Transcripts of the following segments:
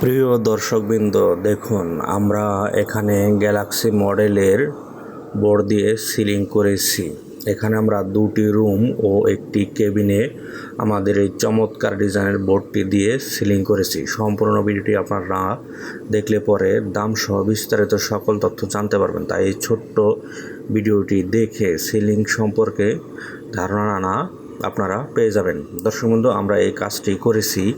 প্রিয় দর্শকবৃন্দ, দেখুন, আমরা এখানে গ্যালাক্সি মডেলের বোর্ড দিয়ে সিলিং করেছি। এখানে আমরা দুটি রুম ও একটি কেবিনে আমাদের এই চমৎকার ডিজাইনের বোর্ডটি দিয়ে সিলিং করেছি। সম্পূর্ণ ভিডিওটি আপনারা দেখলে পরে দাম সহ বিস্তারিত সকল তথ্য জানতে পারবেন। তাই এই ছোট্ট ভিডিওটি দেখে সিলিং সম্পর্কে ধারণা আনা আপনারা পেয়ে যাবেন। দর্শক বন্ধু, আমরা এই কাজটি করেছি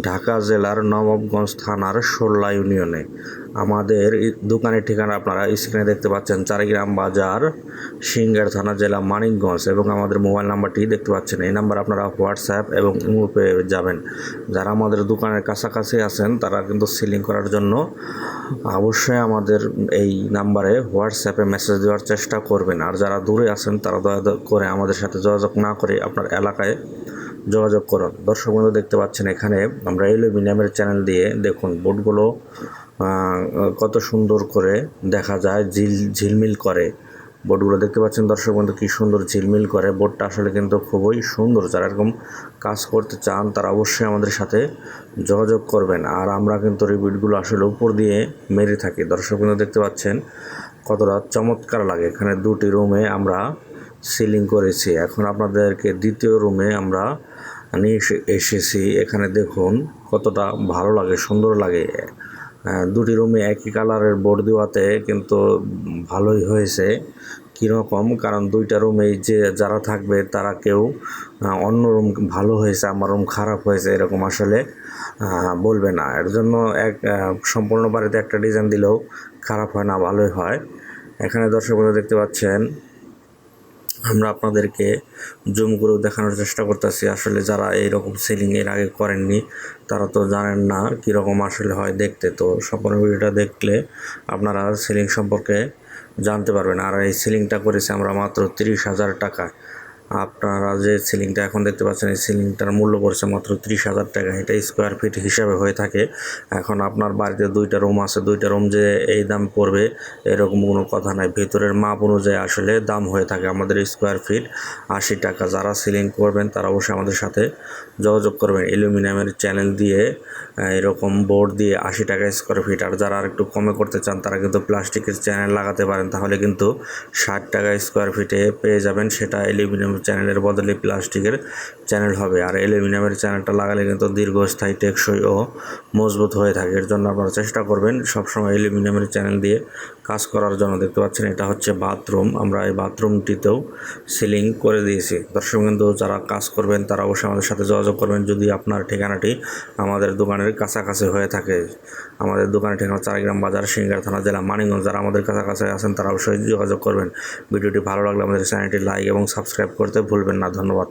ঢাকা জেলার নবাবগঞ্জ থানার সোল্লা ইউনিয়নে। আমাদের দোকানের ঠিকানা আপনারা স্ক্রিনে দেখতে পাচ্ছেন, চারিগ্রাম বাজার, সিঙ্গার থানা, জেলা মানিকগঞ্জ এবং আমাদের মোবাইল নাম্বারটি দেখতে পাচ্ছেন। এই নাম্বার আপনারা হোয়াটসঅ্যাপ এবং ইমো পেয়ে যাবেন। যারা আমাদের দোকানের কাছাকাছি আছেন, তারা কিন্তু সিলিং করার জন্য অবশ্যই আমাদের এই নাম্বারে হোয়াটসঅ্যাপে মেসেজ দেওয়ার চেষ্টা করবেন। আর যারা দূরে আছেন, তারা দয়া করে আমাদের সাথে যোগাযোগ না করে আপনার এলাকায় যোগাযোগ করুন। দর্শক বন্ধু, দেখতে পাচ্ছেন এখানে আমরা অ্যালুমিনিয়ামের চ্যানেল দিয়ে দেখুন বোর্ডগুলো কত সুন্দর করে দেখা যায়, ঝিল, ঝিলমিল করে। বোর্ডগুলো দেখতে পাচ্ছেন দর্শক বন্ধু, কী সুন্দর ঝিলমিল করে। বোর্ডটা আসলে কিন্তু খুবই সুন্দর। যারা এরকম কাজ করতে চান, তারা অবশ্যই আমাদের সাথে যোগাযোগ করবেন। আর আমরা কিন্তু রিপিটগুলো আসলে উপর দিয়ে মেরে থাকি। দর্শক বন্ধু, দেখতে পাচ্ছেন কতটা চমৎকার লাগে। এখানে দুটি রুমে আমরা সিলিং করেছি। এখন আপনাদেরকে দ্বিতীয় রুমে আমরা নিয়ে এসে- এসেছি। এখানে দেখুন কতটা ভালো লাগে, সুন্দর লাগে। দুটি রুমে একই কালারের বোর্ড দেওয়াতে কিন্তু ভালোই হয়েছে কীরকম, কারণ দুইটা রুমেই যে যারা থাকবে তারা কেউ অন্য রুম ভালো হয়েছে, আমার রুম খারাপ হয়েছে এরকম আসলে বলবে না। এর জন্য এক সম্পূর্ণ বাড়িতে একটা ডিজাইন দিলেও খারাপ হয় না, ভালোই হয়। এখানে দর্শক বন্ধু দেখতে পাচ্ছেন আমরা আপনাদেরকে জুম করে দেখানোর চেষ্টা করতেছি। আসলে যারা এইরকম সেলিং এর আগে করেননি, তারা তো জানেন না কীরকম আসলে হয় দেখতে। তো সম্পূর্ণ ভিডিওটা দেখলে আপনারা সেলিং সম্পর্কে জানতে পারবেন। আর এই সেলিংটা করেছি আমরা মাত্র তিরিশ হাজার টাকায়। আপনারা যে সিলিংটা এখন দেখতে পাচ্ছেন, এই সিলিংটার মূল্য পড়ছে মাত্র ত্রিশ হাজার টাকা। এটা স্কোয়ার ফিট হিসাবে হয়ে থাকে। এখন আপনার বাড়িতে দুইটা রুম আছে। দুইটা রুম যে এই দাম পড়বে, এরকম কোনো কথা নাই। ভেতরের মাপ অনুযায়ী আসলে দাম হয়ে থাকে আমাদের স্কোয়ার ফিট আশি টাকা যারা সিলিং করবেন, তারা অবশ্যই আমাদের সাথে যোগাযোগ করবেন। অ্যালুমিনিয়ামের চ্যানেল দিয়ে এরকম বোর্ড দিয়ে আশি টাকা স্কোয়ার ফিট আর যারা আর একটু কমে করতে চান, তারা কিন্তু প্লাস্টিকের চ্যানেল লাগাতে পারেন। তাহলে কিন্তু ষাট টাকা স্কোয়ার ফিটে পেয়ে যাবেন। সেটা অ্যালুমিনিয়াম চ্যানেলের বদলে প্লাস্টিকের চ্যানেল হবে। আর অ্যালুমিনিয়ামের চ্যানেলটা লাগালে কিন্তু দীর্ঘস্থায়ী, টেকসই ও মজবুত হয়ে থাকে। এর জন্য আপনারা চেষ্টা করবেন সবসময় অ্যালুমিনিয়ামের চ্যানেল দিয়ে কাজ করার জন্য। দেখতে পাচ্ছেন, এটা হচ্ছে বাথরুম। আমরা এই বাথরুমটিতেও সিলিং করে দিয়েছি। দর্শক কিন্তু যারা কাজ করবেন, তারা অবশ্যই আমাদের সাথে যোগাযোগ করবেন। যদি আপনার ঠিকানাটি আমাদের দোকানের কাছাকাছি হয়ে থাকে, আমাদের দোকানের ঠিকানা চারিগ্রাম বাজার, সিঙ্গার থানা জেলা, মানিকগঞ্জ, যারা আমাদের কাছাকাছি আছেন, তারা অবশ্যই যোগাযোগ করবেন। ভিডিওটি ভালো লাগলে আমাদের চ্যানেলটি লাইক এবং সাবস্ক্রাইব করতে ভুলবেন না ধন্যবাদ।